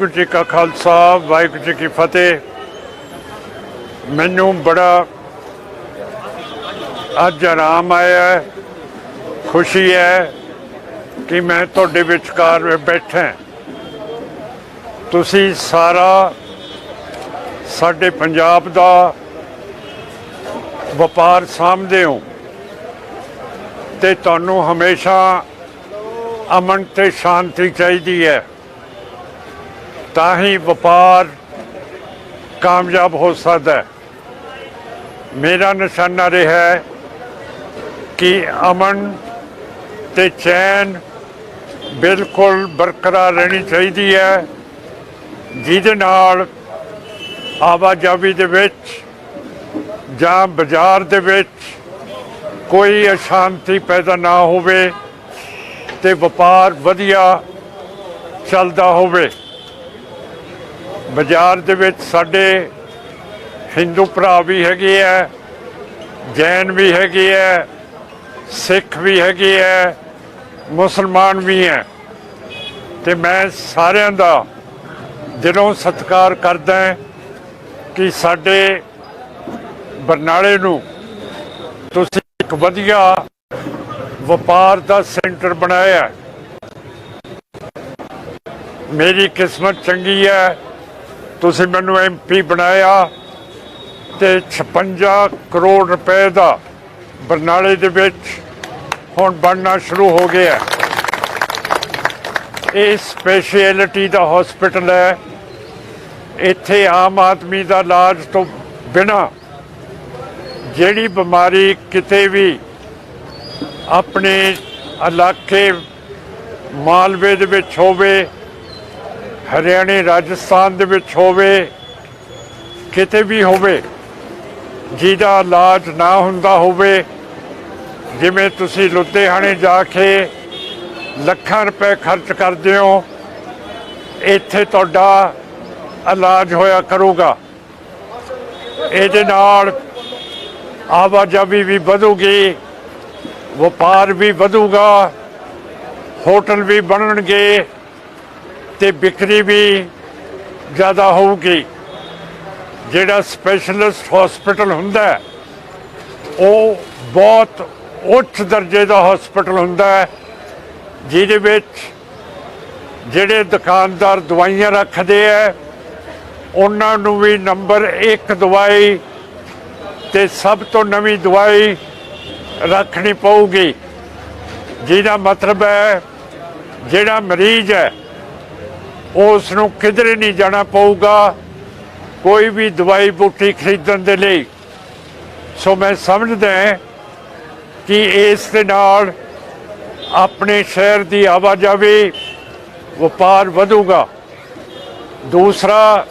ਵਾਹਿਗੁਰੂ ਜੀ ਕਾ ਖਾਲਸਾ, ਵਾਹਿਗੁਰੂ ਜੀ ਕੀ ਫਤਿਹ। ਮੈਨੂੰ ਬੜਾ ਅੱਜ ਆਰਾਮ ਆਇਆ ਖੁਸ਼ੀ ਹੈ ਕਿ ਮੈਂ ਤੁਹਾਡੇ ਵਿਚਕਾਰ ਬੈਠਾ ਤੁਸੀਂ ਸਾਰਾ ਸਾਡੇ ਪੰਜਾਬ ਦਾ ਵਪਾਰ ਸਾਂਭਦੇ ਹੋ ਤੇ ਤੁਹਾਨੂੰ ਹਮੇਸ਼ਾ ਅਮਨ ਤੇ ਸ਼ਾਂਤੀ ਚਾਹੀਦੀ ਹੈ। ਤਾਂ ਹੀ ਵਪਾਰ ਕਾਮਯਾਬ ਹੋ ਸਕਦਾ ਹੈ। ਮੇਰਾ ਨਿਸ਼ਾਨਾ ਰਿਹਾ ਹੈ ਕਿ ਅਮਨ ਤੇ ਚੈਨ ਬਿਲਕੁਲ ਬਰਕਰਾਰ ਰਹਿਣੀ ਚਾਹੀਦੀ ਹੈ, ਜਿਹਦੇ ਨਾਲ ਆਵਾਜਾਈ ਦੇ ਵਿੱਚ ਜਾਂ ਬਾਜ਼ਾਰ ਦੇ ਵਿੱਚ ਕੋਈ ਅਸ਼ਾਂਤੀ ਪੈਦਾ ਨਾ ਹੋਵੇ ਤੇ ਵਪਾਰ ਵਧੀਆ ਚੱਲਦਾ ਹੋਵੇ। ਬਾਜ਼ਾਰ ਦੇ ਵਿੱਚ ਸਾਡੇ ਹਿੰਦੂ ਭਰਾ ਵੀ ਹੈਗੇ ਆ, ਜੈਨ ਵੀ ਹੈਗੇ ਆ, ਸਿੱਖ ਵੀ ਹੈਗੇ ਆ, ਮੁਸਲਮਾਨ ਵੀ ਹੈ ਤੇ ਮੈਂ ਸਾਰਿਆਂ ਦਾ ਦਿਲੋਂ ਸਤਿਕਾਰ ਕਰਦਾ ਕਿ ਸਾਡੇ ਬਰਨਾਲੇ ਨੂੰ ਤੁਸੀਂ ਇੱਕ ਵਧੀਆ ਵਪਾਰ ਦਾ ਸੈਂਟਰ ਬਣਾਇਆ। ਮੇਰੀ ਕਿਸਮਤ ਚੰਗੀ ਹੈ। ਤੁਸੀਂ ਮੈਨੂੰ ਐਮਪੀ ਬਣਾਇਆ ਤੇ 56 ਕਰੋੜ ਰੁਪਏ ਦਾ ਬਰਨਾਲੇ ਦੇ ਵਿੱਚ ਹੁਣ ਬਣਨਾ ਸ਼ੁਰੂ ਹੋ ਗਿਆ ਇਹ ਸਪੈਸ਼ਲਿਟੀ ਦਾ ਹਸਪੀਟਲ ਹੈ। ਇੱਥੇ ਆਮ ਆਦਮੀ ਦਾ ਇਲਾਜ ਤੋਂ ਬਿਨਾ ਜਿਹੜੀ ਬਿਮਾਰੀ ਕਿਤੇ ਵੀ ਆਪਣੇ ਇਲਾਕੇ ਮਾਲਵੇ ਦੇ ਵਿੱਚ ਹੋਵੇ ਹਰਿਆਣੇ, ਰਾਜਸਥਾਨ ਦੇ ਵਿੱਚ ਹੋਵੇ, ਕਿਤੇ ਵੀ ਹੋਵੇ, ਜਿਹਦਾ ਇਲਾਜ ਨਾ ਹੁੰਦਾ ਹੋਵੇ, ਜਿਵੇਂ ਤੁਸੀਂ ਲੁਧਿਆਣੇ ਜਾ ਕੇ ਲੱਖਾਂ ਰੁਪਏ ਖਰਚ ਕਰਦੇ ਹੋ, ਇੱਥੇ ਤੁਹਾਡਾ ਇਲਾਜ ਹੋਇਆ ਕਰੂਗਾ। ਇਹਦੇ ਨਾਲ ਆਵਾਜਾਈ ਵੀ ਵਧੂਗੀ, ਵਪਾਰ ਵੀ ਵਧੂਗਾ, ਹੋਟਲ ਵੀ ਬਣਨਗੇ। ਤੇ ਵਿਕਰੀ ਵੀ ਜ਼ਿਆਦਾ ਹੋਊਗੀ। ਜਿਹੜਾ ਸਪੈਸ਼ਲਿਸਟ ਹਸਪੀਟਲ ਹੁੰਦਾ ਉਹ ਬਹੁਤ ਉੱਚ ਦਰਜੇ ਦਾ ਹਸਪੀਟਲ ਹੁੰਦਾ ਹੈ, ਜਿਹਦੇ ਵਿੱਚ ਜਿਹੜੇ ਦੁਕਾਨਦਾਰ ਦਵਾਈਆਂ ਰੱਖਦੇ ਆ ਉਹਨਾਂ ਨੂੰ ਵੀ ਨੰਬਰ 1 ਦਵਾਈ ਤੇ ਸਭ ਤੋਂ ਨਵੀਂ ਦਵਾਈ ਰੱਖਣੀ ਪਊਗੀ। ਜਿਹਦਾ ਮਤਲਬ ਹੈ, ਜਿਹੜਾ ਮਰੀਜ਼ ਹੈ ਉਸ ਨੂੰ ਕਿਧਰੇ ਨਹੀਂ ਜਾਣਾ ਪਊਗਾ, ਕੋਈ ਵੀ ਦਵਾਈ ਬੂਟੀ ਖਰੀਦਣ ਦੇ ਲਈ। ਸੋ ਮੈਂ ਸਮਝਦਾ ਕਿ ਇਸ ਦੇ ਨਾਲ ਆਪਣੇ ਸ਼ਹਿਰ ਦੀ ਆਵਾਜਾਈ ਵਪਾਰ ਵਧੂਗਾ। ਦੂਸਰਾ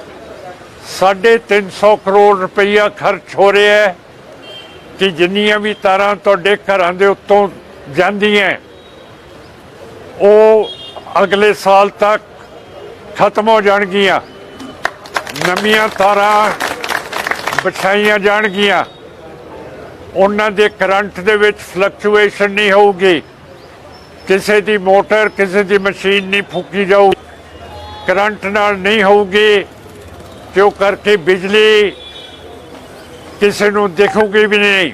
350 ਕਰੋੜ ਰੁਪਈਆ ਖਰਚ ਹੋ ਰਿਹਾ ਹੈ ਕਿ ਜਿੰਨੀਆਂ ਵੀ ਤਾਰਾਂ ਤੁਹਾਡੇ ਘਰਾਂ ਦੇ ਉੱਤੋਂ ਜਾਂਦੀਆਂ, ਉਹ ਅਗਲੇ ਸਾਲ ਤੱਕ ਖਤਮ ਹੋ ਜਾਣਗੀਆਂ। ਨਵੀਆਂ ਤਾਰਾਂ ਵਿਛਾਈਆਂ ਜਾਣਗੀਆਂ। ਉਹਨਾਂ ਦੇ ਕਰੰਟ ਦੇ ਵਿੱਚ ਫਲਕਚੁਏਸ਼ਨ ਨਹੀਂ ਹੋਊਗੀ। ਕਿਸੇ ਦੀ ਮੋਟਰ, ਕਿਸੇ ਦੀ ਮਸ਼ੀਨ ਨਹੀਂ ਫੂਕੀ ਜਾਊ। ਕਰੰਟ ਨਾਲ ਨਹੀਂ ਹੋਊਗੀ। ਕਿਉਂ ਕਰਕੇ ਬਿਜਲੀ ਕਿਸੇ ਨੂੰ ਦੇਖੂਗੀ ਵੀ ਨਹੀਂ।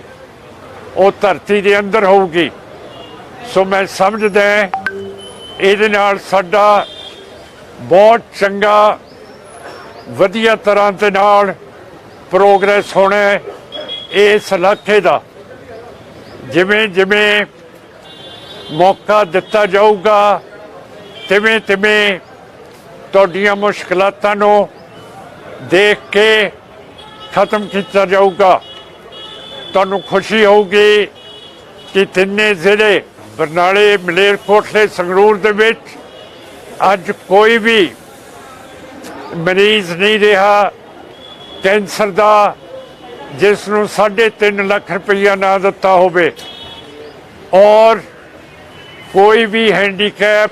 ਉਹ ਧਰਤੀ ਦੇ ਅੰਦਰ ਹੋਊਗੀ। ਸੋ ਮੈਂ ਸਮਝਦਾ ਇਹਦੇ ਨਾਲ ਸਾਡਾ ਬਹੁਤ ਚੰਗਾ, ਵਧੀਆ ਤਰ੍ਹਾਂ ਦੇ ਨਾਲ ਪ੍ਰੋਗਰੈਸ ਹੋਣਾ ਇਸ ਇਲਾਕੇ ਦਾ। ਜਿਵੇਂ ਜਿਵੇਂ ਮੌਕਾ ਦਿੱਤਾ ਜਾਊਗਾ, ਤਿਵੇਂ ਤਿਵੇਂ ਤੁਹਾਡੀਆਂ ਮੁਸ਼ਕਲਾਤਾਂ ਨੂੰ ਦੇਖ ਕੇ ਖਤਮ ਕੀਤਾ ਜਾਊਗਾ। ਤੁਹਾਨੂੰ ਖੁਸ਼ੀ ਹੋਊਗੀ ਕਿ ਤਿੰਨੇ ਜ਼ਿਲ੍ਹੇ, ਬਰਨਾਲੇ, ਮਲੇਰਕੋਟਲੇ, ਸੰਗਰੂਰ ਦੇ ਵਿੱਚ ਅੱਜ ਕੋਈ ਵੀ ਮਰੀਜ਼ ਨਹੀਂ ਰਿਹਾ। ਕੈਂਸਰ ਦਾ ਜਿਸ ਨੂੰ 3.5 ਲੱਖ ਰੁਪਈਆ ਨਾ ਦਿੱਤਾ ਹੋਵੇ। ਔਰ ਕੋਈ ਵੀ ਹੈਂਡੀਕੈਪ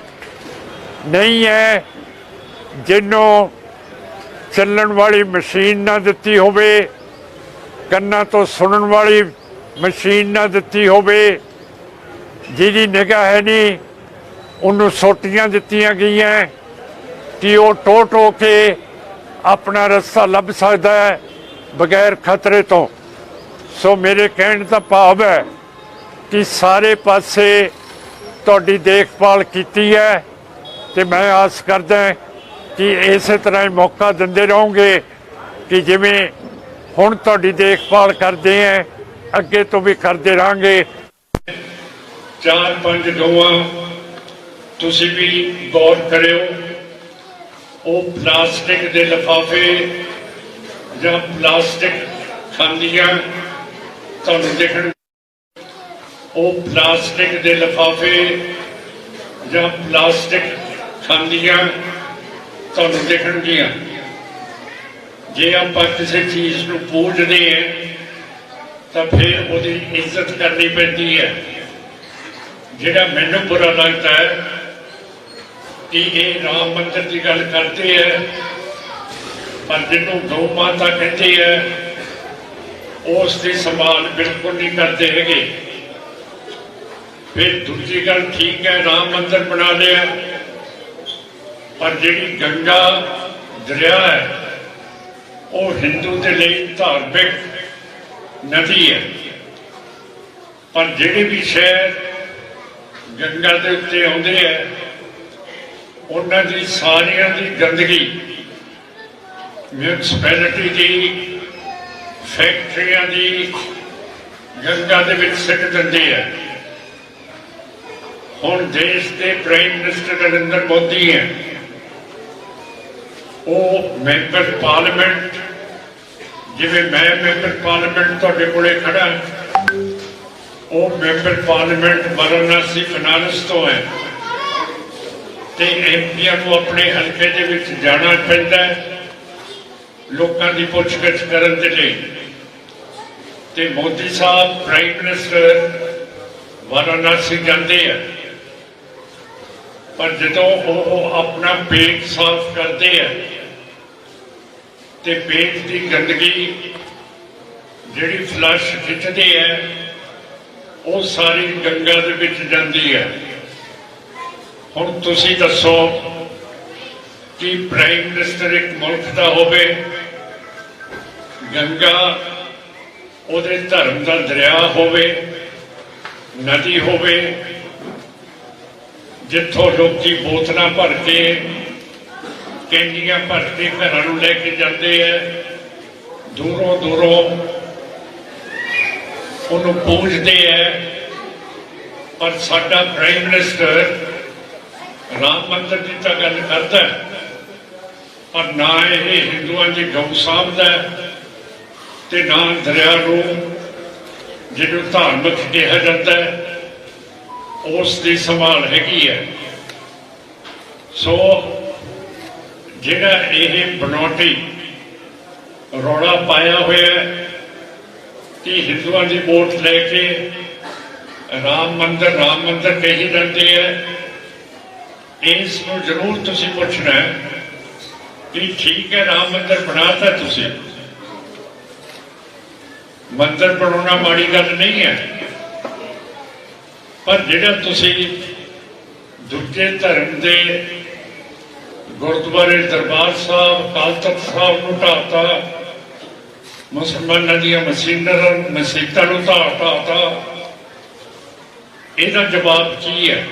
ਨਹੀਂ ਹੈ ਜਿਹਨੂੰ ਚੱਲਣ ਵਾਲੀ ਮਸ਼ੀਨ ਨਾ ਦਿੱਤੀ ਹੋਵੇ। ਕੰਨਾਂ ਤੋਂ ਸੁਣਨ ਵਾਲੀ ਮਸ਼ੀਨ ਨਾ ਦਿੱਤੀ ਹੋਵੇ। ਜਿਹਦੀ ਨਿਗਾਹ ਹੈ ਨਹੀਂ। ਉਹਨੂੰ ਸੋਟੀਆਂ ਦਿੱਤੀਆਂ ਗਈਆਂ ਕਿ ਉਹ ਟੋ ਟੋ ਕੇ ਆਪਣਾ ਰਸਤਾ ਲੱਭ ਸਕਦਾ ਹੈ ਬਗੈਰ ਖਤਰੇ ਤੋਂ। ਸੋ ਮੇਰੇ ਕਹਿਣ ਦਾ ਭਾਵ ਹੈ ਕਿ ਸਾਰੇ ਪਾਸੇ ਤੁਹਾਡੀ ਦੇਖਭਾਲ ਕੀਤੀ ਹੈ ਤੇ ਮੈਂ ਆਸ ਕਰਦਾ ਕਿ ਇਸੇ ਤਰ੍ਹਾਂ ਹੀ ਮੌਕਾ ਦਿੰਦੇ ਰਹੋਗੇ ਕਿ ਜਿਵੇਂ ਹੁਣ ਤੁਹਾਡੀ ਦੇਖਭਾਲ ਕਰਦੇ ਆਂ ਅੱਗੇ ਤੋਂ ਵੀ ਕਰਦੇ ਰਹਾਂਗੇ। ਚਾਰ ਪੰਜ ਗਊਆਂ ਤੁਸੀਂ ਵੀ ਗੌਰ ਕਰਿਓ, ਉਹ ਪਲਾਸਟਿਕ ਦੇ ਲਿਫਾਫੇ ਜਾਂ ਪਲਾਸਟਿਕ ਖਾਂਦੀਆਂ ਤੁਹਾਨੂੰ ਦੇਖਣ ਉਹ ਪਲਾਸਟਿਕ ਦੇ ਲਿਫਾਫੇ ਜਾਂ ਪਲਾਸਟਿਕ ਖਾਂਦੀਆਂ ਤੁਹਾਨੂੰ ਦੇਖਣਗੀਆਂ। ਜੇ ਆਪਾਂ ਕਿਸੇ ਚੀਜ਼ ਨੂੰ ਪੂਜਦੇ ਹਾਂ, ਤਾਂ ਫਿਰ ਉਹਦੀ ਇੱਜ਼ਤ ਕਰਨੀ ਪੈਂਦੀ ਹੈ। ਜਿਹੜਾ ਮੈਨੂੰ ਬੁਰਾ ਲੱਗਦਾ ਹੈ ਕਿ ਇਹ ਰਾਮ ਮੰਦਿਰ ਦੀ ਗੱਲ ਕਰਦੇ ਹੈ ਪਰ ਜਿਹਨੂੰ ਗਊ ਮਾਤਾ ਕਹਿੰਦੇ ਹੈ ਉਸ ਦੀ ਸੰਭਾਲ ਬਿਲਕੁਲ ਨਹੀਂ ਕਰਦੇ ਹੈਗੇ। ਫਿਰ ਦੂਜੀ ਗੱਲ ਠੀਕ ਹੈ, ਰਾਮ ਮੰਦਰ ਬਣਾ ਲਿਆ। ਪਰ ਜਿਹੜੀ ਗੰਗਾ ਦਰਿਆ ਹੈ, ਉਹ ਹਿੰਦੂ ਦੇ ਲਈ ਧਾਰਮਿਕ ਨਦੀ ਹੈ। ਪਰ ਜਿਹੜੇ ਵੀ ਸ਼ਹਿਰ ਗੰਗਾ ਦੇ ਉੱਤੇ ਆਉਂਦੇ ਹੈ ਉਹਨਾਂ ਦੀ ਸਾਰਿਆਂ ਦੀ ਗੰਦਗੀ ਮਿਊਨਿਸਪੈਲਿਟੀ ਦੀ ਫੈਕਟਰੀਆਂ ਦੀ ਗੰਗਾ ਦੇ ਵਿੱਚ ਸਿੱਟ ਦਿੰਦੇ ਹੈ ਹੁਣ ਦੇਸ਼ ਦੇ ਪ੍ਰਾਈਮ ਮਿਨਿਸਟਰ ਨਰਿੰਦਰ ਮੋਦੀ ਹੈ। ਉਹ ਮੈਂਬਰ ਪਾਰਲੀਮੈਂਟ ਜਿਵੇਂ ਮੈਂ ਮੈਂਬਰ ਪਾਰਲੀਮੈਂਟ ਤੁਹਾਡੇ ਕੋਲੇ ਖੜਾ ਉਹ ਮੈਂਬਰ ਪਾਰਲੀਮੈਂਟ ਵਾਰਾਣਸੀ, ਬਨਾਰਸ ਤੋਂ ਹੈ। ਤੇ ਐਮਪੀਆਂ ਨੂੰ ਆਪਣੇ ਹਲਕੇ ਦੇ ਵਿੱਚ ਜਾਣਾ ਪੈਂਦਾ ਲੋਕਾਂ ਦੀ ਪੁੱਛਗਿੱਛ ਕਰਨ ਦੇ ਲਈ। ਤੇ ਮੋਦੀ ਸਾਹਿਬ ਪ੍ਰਾਈਮ ਮਿਨਿਸਟਰ ਵਾਰਾਣਸੀ ਜਾਂਦੇ ਆ। ਪਰ ਜਦੋਂ ਉਹ ਆਪਣਾ ਪੇਟ ਸਾਫ਼ ਕਰਦੇ ਆ, ਤੇ ਪੇਟ ਦੀ ਗੰਦਗੀ ਜਿਹੜੀ ਫਲਸ਼ ਖਿੱਚਦੇ ਆ, ਉਹ ਸਾਰੀ ਗੰਗਾ ਦੇ ਵਿੱਚ ਜਾਂਦੀ ਹੈ ਹੁਣ ਤੁਸੀਂ ਦੱਸੋ ਕਿ ਪ੍ਰਾਈਮ ਮਿਨਿਸਟਰ ਇੱਕ ਮੁਲਕ ਦਾ ਹੋਵੇ, ਗੰਗਾ, ਉਹਦੇ ਧਰਮ ਦਾ ਦਰਿਆ ਹੋਵੇ, ਨਦੀ ਹੋਵੇ, ਜਿੱਥੋਂ ਲੋਕੀ ਬੋਤਲਾਂ ਭਰ ਕੇ ਕੈਂਡੀਆਂ ਭਰ ਕੇ ਘਰਾਂ ਨੂੰ ਲੈ ਕੇ ਜਾਂਦੇ ਐ ਦੂਰੋਂ ਦੂਰੋਂ ਉਹਨੂੰ ਪੂਜਦੇ ਐ ਪਰ ਸਾਡਾ ਪ੍ਰਾਈਮ ਮਿਨਿਸਟਰ ਰਾਮ ਮੰਦਰ ਦੀ ਤਾਂ ਗੱਲ ਕਰਦਾ ਪਰ ਨਾ ਇਹ ਹਿੰਦੂਆਂ ਦੀ ਗਊ ਸਾਂਭਦਾ ਹੈ ਤੇ ਨਾ ਦਰਿਆ ਨੂੰ ਜਿਹਨੂੰ ਧਾਰਮਿਕ ਕਿਹਾ ਜਾਂਦਾ ਹੈ, ਉਸ ਦੀ ਸੰਭਾਲ ਹੈਗੀ ਹੈ। ਸੋ ਜਿਹੜਾ ਇਹ ਬਨੌਟੀ ਰੌਲਾ ਪਾਇਆ ਹੋਇਆ ਕਿ ਹਿੰਦੂਆਂ ਦੀ ਵੋਟ ਲੈ ਕੇ ਰਾਮ ਮੰਦਰ ਰਾਮ ਮੰਦਰ ਕਹੀ ਜਾਂਦੇ ਹੈ ਇਸ ਨੂੰ ਜ਼ਰੂਰ ਤੁਸੀਂ ਪੁੱਛਣਾ ਹੈ ਕਿ ਠੀਕ ਹੈ ਰਾਮ ਮੰਦਿਰ ਬਣਾਤਾ ਤੁਸੀਂ? ਮੰਦਰ ਬਣਾਉਣਾ ਮਾੜੀ ਗੱਲ ਨਹੀਂ ਹੈ। ਪਰ ਜਿਹੜਾ ਤੁਸੀਂ ਦੂਜੇ ਧਰਮ ਦੇ ਗੁਰਦੁਆਰੇ ਦਰਬਾਰ ਸਾਹਿਬ, ਅਕਾਲ ਤਖਤ ਸਾਹਿਬ ਨੂੰ ਢਾਤਾ ਮੁਸਲਮਾਨਾਂ ਦੀਆਂ ਮਸੀਤਾਂ ਮਸੀਤਾਂ ਨੂੰ ਢਾਹ ਢਾਤਾ ਇਹਦਾ ਜਵਾਬ ਕੀ ਹੈ?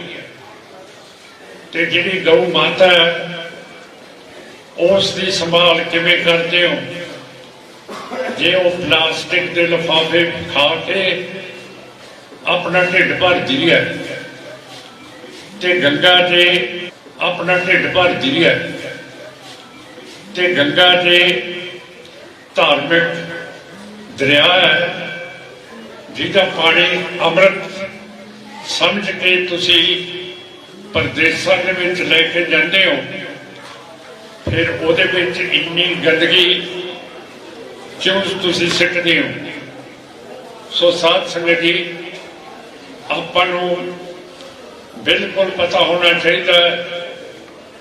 ਤੇ ਜਿਹੜੀ ਗਊ ਮਾਤਾ ਹੈ ਉਸ ਦੀ ਸੰਭਾਲ ਕਿਵੇਂ ਕਰਦੇ ਹੋ? ਜੇ ਉਹ ਪਲਾਸਟਿਕ ਦੇ ਲਿਫਾਫੇ ਖਾ ਕੇ ਆਪਣਾ ਢਿੱਡ ਭਰਦੀ ਹੈ ਤੇ ਗੰਗਾ ਜੇ ਆਪਣਾ ਢਿੱਡ ਭਰਦੀ ਹੈ ਤੇ ਗੰਗਾ ਜੇ ਧਾਰਮਿਕ ਦਰਿਆ ਹੈ, ਜਿਹਦਾ ਪਾਣੀ ਅੰਮ੍ਰਿਤ ਸਮਝ ਕੇ ਤੁਸੀਂ ਪਰਦੇਸਾਂ ਦੇ ਵਿੱਚ ਲੈ ਕੇ ਜਾਂਦੇ ਹੋ, ਫਿਰ ਉਹਦੇ ਵਿੱਚ ਇੰਨੀ ਗੰਦਗੀ ਕਿਉਂ ਤੁਸੀਂ ਸਿੱਟਦੇ ਹੋ? ਸੋ ਸਾਧ ਸੰਗਤ ਜੀ, ਆਪਾਂ ਨੂੰ ਬਿਲਕੁਲ ਪਤਾ ਹੋਣਾ ਚਾਹੀਦਾ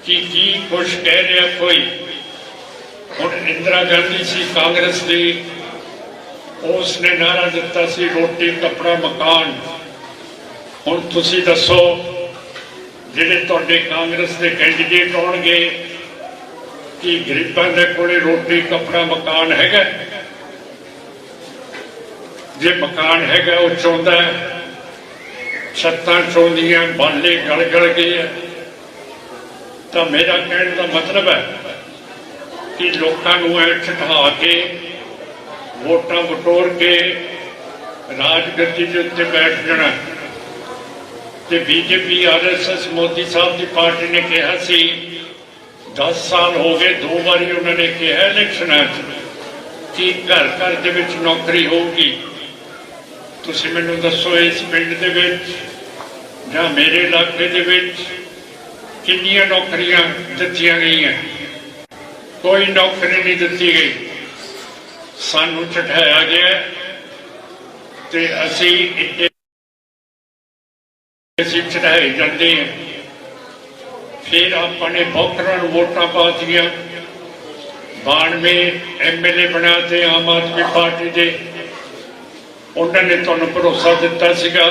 ਕਿ ਕੀ ਕੁਝ ਕਹਿ ਰਿਹਾ ਕੋਈ। ਹੁਣ ਇੰਦਰਾ ਗਾਂਧੀ ਸੀ ਕਾਂਗਰਸ ਦੀ ਉਸ ਨੇ ਨਾਰਾ ਦਿੱਤਾ ਸੀ ਰੋਟੀ, ਕੱਪੜਾ, ਮਕਾਨ। ਹੁਣ ਤੁਸੀਂ ਦੱਸੋ ਜਿਹੜੇ ਤੁਹਾਡੇ ਕਾਂਗਰਸ ਦੇ ਕੈਂਡੀਡੇਟ ਹੋਣਗੇ ਕਿ ਗਰੀਬਾਂ ਦੇ ਕੋਲੇ ਰੋਟੀ, ਕੱਪੜਾ, ਮਕਾਨ ਹੈਗਾ? ਜੇ ਮਕਾਨ ਹੈਗਾ, ਉਹ ਚਾਹੁੰਦਾ ਛੱਤਾਂ ਚੋਂਦੀਆਂ ਬਾਲੇ ਗਲ ਗਲ ਗਏ ਹੈ। ਤਾਂ ਮੇਰਾ ਕਹਿਣ ਦਾ ਮਤਲਬ ਹੈ ਕਿ ਲੋਕਾਂ ਨੂੰ ਐ ਠਠਾ ਕੇ, ਵੋਟਾਂ ਵਟੋਰ ਕੇ, ਰਾਜਗੱਦੀ ਦੇ ਉੱਤੇ ਬੈਠ ਜਾਣਾ। ਤੇ ਬੀਜੇਪੀ ਆਰਐਸਐਸ ਮੋਦੀ ਸਾਹਿਬ ਦੀ ਪਾਰਟੀ ਨੇ ਕਿਹਾ ਸੀ 10 ਸਾਲ ਹੋ ਗਏ, ਦੋ ਵਾਰੀ ਉਹਨਾਂ ਨੇ ਕਿਹਾ ਇਲੈਕਸ਼ਨਾਂ 'ਚ ਕਿ ਘਰ ਘਰ ਦੇ ਵਿੱਚ ਨੌਕਰੀ ਹੋਊਗੀ। ਤੁਸੀਂ ਮੈਨੂੰ ਦੱਸੋ ਇਸ ਪਿੰਡ ਦੇ ਵਿੱਚ ਜਾਂ ਮੇਰੇ ਇਲਾਕੇ ਦੇ ਵਿੱਚ ਕਿੰਨੀਆਂ ਨੌਕਰੀਆਂ ਦਿੱਤੀਆਂ ਗਈਆਂ? ਕੋਈ ਨੌਕਰੀ ਨਹੀਂ ਦਿੱਤੀ ਗਈ। ਸਾਨੂੰ ਚਠਾਇਆ ਗਿਆ ਤੇ ਅਸੀਂ ਇੱਥੇ ਅਸੀਂ ਚੜਾਏ ਜਾਂਦੇ ਹਾਂ। ਫਿਰ ਆਪਾਂ ਨੇ ਬੋਕਰਾਂ ਨੂੰ ਵੋਟਾਂ ਪਾਤੀਆਂ 92 ਐਮਐਲਏ ਬਣਾਤੇ ਆਮ ਆਦਮੀ ਪਾਰਟੀ ਦੇ। ਉਹਨਾਂ ਨੇ ਤੁਹਾਨੂੰ ਭਰੋਸਾ ਦਿੱਤਾ ਸੀਗਾ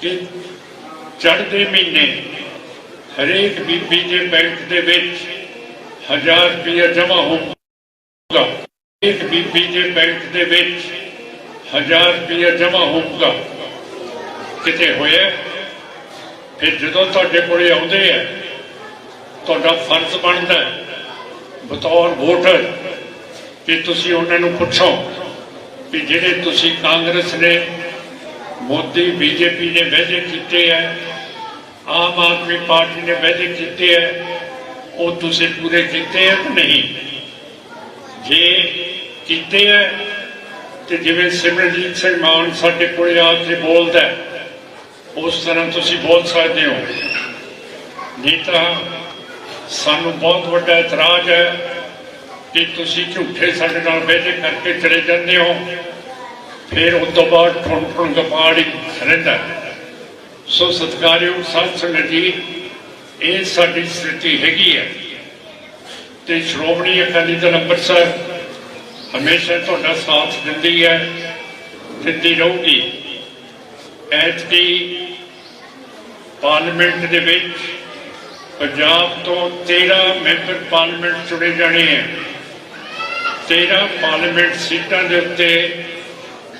ਕਿ ਚੜ੍ਹਦੇ ਮਹੀਨੇ ਹਰੇਕ ਬੀਬੀ ਦੇ ਬੈਂਕ ਦੇ ਵਿੱਚ ਹਜ਼ਾਰ ਰੁਪਏ ਜਮ੍ਹਾਂ ਹੋਊਗਾ। ਇੱਕ ਬੀਬੀ ਦੇ ਬੈਂਕ ਦੇ ਵਿੱਚ ਹਜ਼ਾਰ ਰੁਪਏ ਜਮ੍ਹਾਂ ਹੋਊਗਾ। ਕਿਤੇ ਹੋਇਆ ਫਿਰ ਜਦੋਂ ਤੁਹਾਡੇ ਕੋਲੇ ਆਉਂਦੇ ਆ, ਤੁਹਾਡਾ ਫਰਜ਼ ਬਣਦਾ ਹੈ, ਬਤੌਰ ਵੋਟਰ, ਕਿ ਤੁਸੀਂ ਉਹਨਾਂ ਨੂੰ ਪੁੱਛੋ ਕਿ ਜਿਹੜੇ ਤੁਸੀਂ ਕਾਂਗਰਸ ਨੇ, ਮੋਦੀ, ਬੀਜੇਪੀ ਨੇ ਵਾਅਦੇ ਕੀਤੇ ਆ, ਆਮ ਆਦਮੀ ਪਾਰਟੀ ਨੇ ਵਾਅਦੇ ਕੀਤੇ ਆ, ਉਹ ਤੁਸੀਂ ਪੂਰੇ ਕੀਤੇ ਆ ਕਿ ਨਹੀਂ? ਜੇ ਕੀਤੇ ਆ, ਤੇ ਜਿਵੇਂ ਸਿਮਰਨਜੀਤ ਸਿੰਘ ਮਾਨ ਸਾਡੇ ਕੋਲ ਆ ਕੇ ਬੋਲਦਾ ਉਸ ਤਰ੍ਹਾਂ ਤੁਸੀਂ ਬੋਲ ਸਕਦੇ ਹੋ। ਨਹੀਂ ਤਾਂ ਸਾਨੂੰ ਬਹੁਤ ਵੱਡਾ ਇਤਰਾਜ਼ ਹੈ ਕਿ ਤੁਸੀਂ ਝੂਠੇ ਸਾਡੇ ਨਾਲ ਵਾਅਦੇ ਕਰਕੇ ਚਲੇ ਜਾਂਦੇ ਹੋ। ਫਿਰ ਉਸ ਤੋਂ ਬਾਅਦ ਠੁਣ ਠੁਣ ਗਪਾੜੀ ਰਹਿੰਦਾ ਸੋ ਸਤਿਕਾਰਯੋਗ ਸਾਧ ਸੰਗਤ ਜੀ, ਇਹ ਸਾਡੀ ਸਥਿਤੀ ਹੈਗੀ ਹੈ। ਤੇ ਸ਼੍ਰੋਮਣੀ ਅਕਾਲੀ ਦਲ ਅੰਮ੍ਰਿਤਸਰ ਹਮੇਸ਼ਾ ਤੁਹਾਡਾ ਸਾਥ ਦਿੰਦੀ ਹੈ, ਦਿੰਦੀ ਰਹੂਗੀ। ਐਤਕੀ ਪਾਰਲੀਮੈਂਟ ਦੇ ਵਿੱਚ ਪੰਜਾਬ ਤੋਂ 13 ਮੈਂਬਰ ਪਾਰਲੀਮੈਂਟ ਚੁਣੇ ਜਾਣੇ ਹੈ 13 ਪਾਰਲੀਮੈਂਟ ਸੀਟਾਂ ਦੇ ਉੱਤੇ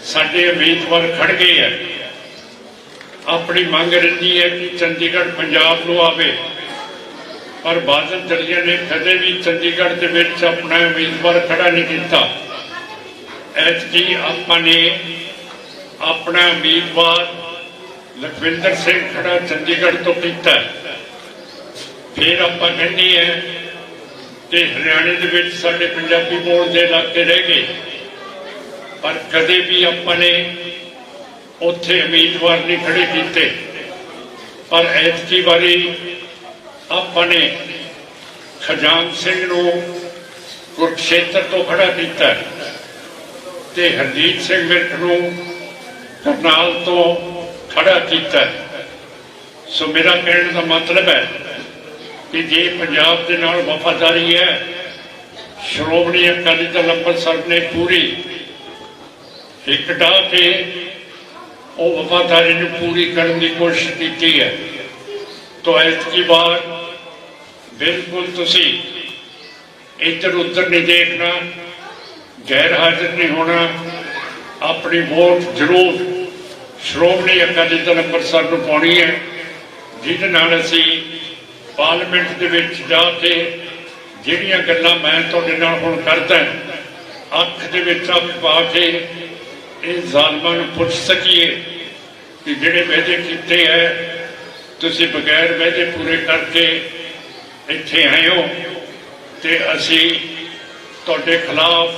ਸਾਡੇ ਉਮੀਦਵਾਰ ਖੜ ਗਏ ਹੈ ਆਪਣੀ ਮੰਗ ਰਹਿੰਦੀ ਹੈ ਕਿ ਚੰਡੀਗੜ੍ਹ ਪੰਜਾਬ ਨੂੰ ਆਵੇ। ਪਰ ਬਾਦਲ ਦਲੀਆ ਨੇ, ਕਦੇ ਵੀ ਚੰਡੀਗੜ੍ਹ ਦੇ ਵਿੱਚ ਆਪਣਾ ਉਮੀਦਵਾਰ ਖੜਾ ਨਹੀਂ ਕੀਤਾ। ਐਤਕੀ ਆਪਾਂ ਨੇ ਆਪਣਾ ਉਮੀਦਵਾਰ ਲਖਵਿੰਦਰ ਸਿੰਘ ਖੜਾ ਚੰਡੀਗੜ੍ਹ ਤੋਂ ਕੀਤਾ ਫਿਰ ਆਪਾਂ ਕਹਿੰਦੇ ਹੈ ਕਿ ਹਰਿਆਣੇ ਦੇ ਵਿੱਚ ਸਾਡੇ ਪੰਜਾਬੀ ਬੋਲ ਦੇ ਇਲਾਕੇ ਰਹਿ ਗਏ। ਪਰ ਕਦੇ ਵੀ ਆਪਾਂ ਨੇ ਉੱਥੇ ਉਮੀਦਵਾਰ ਨਹੀਂ ਖੜੇ ਕੀਤੇ। ਪਰ ਐਤਕੀ ਵਾਰੀ ਆਪਾਂ ਨੇ ਖਜਾਨ ਸਿੰਘ ਨੂੰ ਕੁਰਕਸ਼ੇਤਰ ਤੋਂ ਖੜਾ ਕੀਤਾ ਤੇ ਹਰਜੀਤ ਸਿੰਘ ਮਿਰਖ ਨੂੰ ਕਰਨਾਲ ਤੋਂ ਖੜਾ ਕੀਤਾ ਹੈ। ਸੋ ਮੇਰਾ ਕਹਿਣ ਦਾ ਮਤਲਬ ਹੈ ਕਿ ਜੇ ਪੰਜਾਬ ਦੇ ਨਾਲ ਵਫਾਦਾਰੀ ਹੈ, ਸ਼੍ਰੋਮਣੀ ਅਕਾਲੀ ਦਲ ਅੰਮ੍ਰਿਤਸਰ ਨੇ ਪੂਰੀ ਇੱਕ ਢਾਹ ਕੇ ਉਹ ਵਫਾਦਾਰੀ ਨੂੰ ਪੂਰੀ ਕਰਨ ਦੀ ਕੋਸ਼ਿਸ਼ ਕੀਤੀ ਹੈ ਤੋ ਐਤਕੀ ਵਾਰ ਬਿਲਕੁਲ ਤੁਸੀਂ ਇੱਧਰ ਉੱਧਰ ਨਹੀਂ ਦੇਖਣਾ, ਗੈਰ ਹਾਜ਼ਰ ਨਹੀਂ ਹੋਣਾ, ਆਪਣੀ ਵੋਟ ਜ਼ਰੂਰ ਸ਼੍ਰੋਮਣੀ ਅਕਾਲੀ ਦਲ ਅੰਮ੍ਰਿਤਸਰ ਨੂੰ ਪਾਉਣੀ ਹੈ ਜਿਹਦੇ ਨਾਲ ਅਸੀਂ ਪਾਰਲੀਮੈਂਟ ਦੇ ਵਿੱਚ ਜਾ ਕੇ ਜਿਹੜੀਆਂ ਗੱਲਾਂ ਮੈਂ ਤੁਹਾਡੇ ਨਾਲ ਹੁਣ ਕਰਦਾ, ਅੱਖ ਦੇ ਵਿੱਚ ਅੱਖ ਪਾ ਕੇ ਇਹ ਜ਼ਾਲਮਾਂ ਨੂੰ ਪੁੱਛ ਸਕੀਏ ਕਿ ਜਿਹੜੇ ਵਾਅਦੇ ਕੀਤੇ ਹੈ, ਤੁਸੀਂ ਬਗੈਰ ਵਾਅਦੇ ਪੂਰੇ ਕਰਕੇ ਇੱਥੇ ਆਏ ਹੋ ਤੇ ਅਸੀਂ ਤੁਹਾਡੇ ਖਿਲਾਫ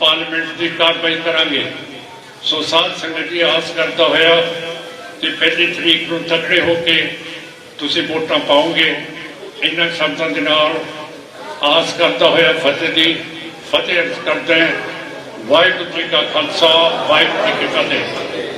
ਪਾਰਲੀਮੈਂਟ ਦੀ ਕਾਰਵਾਈ ਕਰਾਂਗੇ। ਸੋ ਸਾਧ ਸੰਗਤ ਜੀ, ਆਸ ਕਰਦਾ ਹੋਇਆ ਕਿ ਪਹਿਲੀ ਤਰੀਕ ਨੂੰ ਤਕੜੇ ਹੋ ਕੇ ਤੁਸੀਂ ਵੋਟਾਂ ਪਾਓਗੇ। ਇਹਨਾਂ ਸ਼ਬਦਾਂ ਦੇ ਨਾਲ ਆਸ ਕਰਦਾ ਹੋਇਆ ਫਤਿਹ ਦੀ ਫਤਿਹ ਅਰਜ਼ ਕਰਦੇ ਵਾਹਿਗੁਰੂ ਜੀ ਕਾ ਖਾਲਸਾ, ਵਾਹਿਗੁਰੂ ਜੀ ਕੀ ਫਤਿਹ।